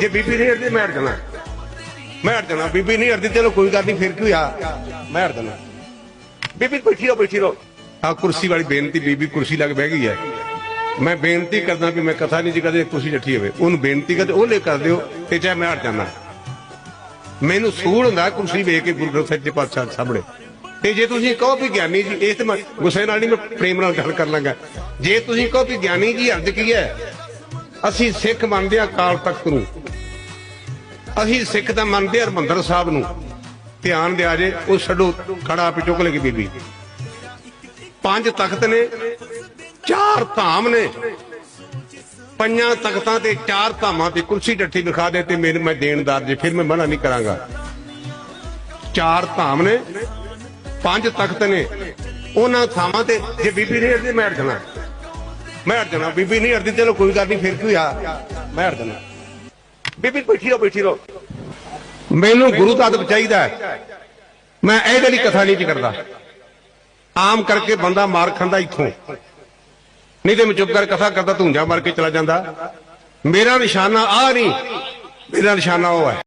ਜੇ ਬੀਬੀ ਨਹੀਂ ਹਟਦੀ, ਮੈਂ ਹਟ ਜਾਣਾ। ਮੈਂ ਹਟ ਜਾਣਾ। ਬੀਬੀ ਨਹੀਂ ਹਟਦੀ ਚਲੋ ਕੋਈ ਗੱਲ ਨਹੀਂ, ਫਿਰ ਕੀ ਹੋਇਆ? ਮੈਂ ਹਟ ਜਾਣਾ। ਬੀਬੀ, ਬੈਠੀ ਰਹੋ ਬੈਠੀ ਰਹੋ। ਆ ਕੁਰਸੀ ਵਾਲੀ ਬੇਨਤੀ ਬੀਬੀ ਕੁਰਸੀ ਲੱਗ ਬਹਿ ਗਈ ਹੈ। ਮੈਂ ਬੇਨਤੀ ਕਰਦਾ ਵੀ ਮੈਂ ਕਥਾ ਨਹੀਂ ਜੀ ਕਦੇ ਕੁਰਸੀ ਡੱਠੀ ਹੋਵੇ। ਉਹਨੂੰ ਬੇਨਤੀ ਕਰਦੇ, ਉਹ ਲੈ ਕਰ ਦਿਓ ਤੇ ਚਾਹੇ ਮੈਂ ਹਟ ਜਾਣਾ। ਮੈਨੂੰ ਸੂਲ ਹੁੰਦਾ ਕੁਰਸੀ ਵੇਖ ਕੇ ਗੁਰੂ ਗ੍ਰੰਥ ਸਾਹਿਬ ਦੇ ਪਾਤਸ਼ਾਹ ਸਾਹਮਣੇ। ਤੇ ਜੇ ਤੁਸੀਂ ਕਹੋ ਵੀ ਗਿਆਨੀ ਜੀ ਇਹ ਤੇ ਮੈਂ ਗੁੱਸੇ ਨਾਲ ਨਹੀਂ, ਮੈਂ ਪ੍ਰੇਮ ਨਾਲ ਗੱਲ ਕਰ ਲਾਂਗਾ। ਜੇ ਤੁਸੀਂ ਕਹੋ ਵੀ ਗਿਆਨੀ ਜੀ ਅਰਜ਼ ਕੀ ਹੈ ਅਸੀਂ ਸਿੱਖ ਮੰਨਦੇ ਆ ਕਾਲ ਤਖਤ ਨੂੰ। ਅਸੀਂ ਸਿੱਖ ਤਾਂ ਮੰਨਦੇ ਆ ਹਰਮੰਦਰ ਸਾਹਿਬ ਨੂੰ। ਧਿਆਨ ਦਿਆ ਜੇ, ਉਹ ਛੱਡੋ, ਖੜਾ ਆਪੇ ਚੁੱਕ ਲੇਗੀ ਬੀਬੀ। ਪੰਜ ਤਖਤ ਨੇ, ਚਾਰ ਧਾਮ ਨੇ। ਪੰਜਾਂ ਤਖਤਾਂ ਤੇ ਚਾਰ ਧਾਮਾਂ ਤੇ ਕੁਰਸੀ ਡੱਠੀ ਵਿਖਾ ਦੇ ਤੇ ਮੇਰੇ ਮੈਂ ਦੇਣਦਾਰ ਜੇ, ਫਿਰ ਮੈਂ ਮਨਾ ਨਹੀਂ ਕਰਾਂਗਾ। ਚਾਰ ਧਾਮ ਨੇ, ਪੰਜ ਤਖਤ ਨੇ। ਉਹਨਾਂ ਥਾਵਾਂ ਤੇ ਜੇ ਬੀਬੀ ਨਹੀਂ ਹਟਦੀ ਮੈਂ ਜਾਣਾ ਮੈਂ ਹਟ ਜਾਣਾ, ਬੀਬੀ ਨਹੀਂ ਹਟਦੀ, ਚਲੋ ਕੋਈ ਗੱਲ ਨਹੀਂ, ਫਿਰ ਕੀ ਆ ਮੈਂ ਹਟ ਜਾਣਾ। ਬੀਬੀ, ਬੈਠੀ ਰਹੋ ਬੈਠੀ ਰਹੋ। ਮੈਨੂੰ ਗੁਰੂ ਦਾ ਅਦਬ ਚਾਹੀਦਾ ਮੈਂ ਇਹਦੇ ਲਈ ਕਥਾ ਨਹੀਂ ਜੀ ਕਰਦਾ। ਆਮ ਕਰਕੇ ਬੰਦਾ ਮਾਰ ਖਾਂਦਾ ਇੱਥੋਂ। ਨਹੀਂ ਤੇ ਮੈਂ ਚੁੱਪ ਕਰ ਕਥਾ ਕਰਦਾ ਧੂੰਜਾ ਮਾਰ ਕੇ ਚਲਾ ਜਾਂਦਾ। ਮੇਰਾ ਨਿਸ਼ਾਨਾ ਆ ਨਹੀਂ, ਮੇਰਾ ਨਿਸ਼ਾਨਾ ਉਹ ਹੈ।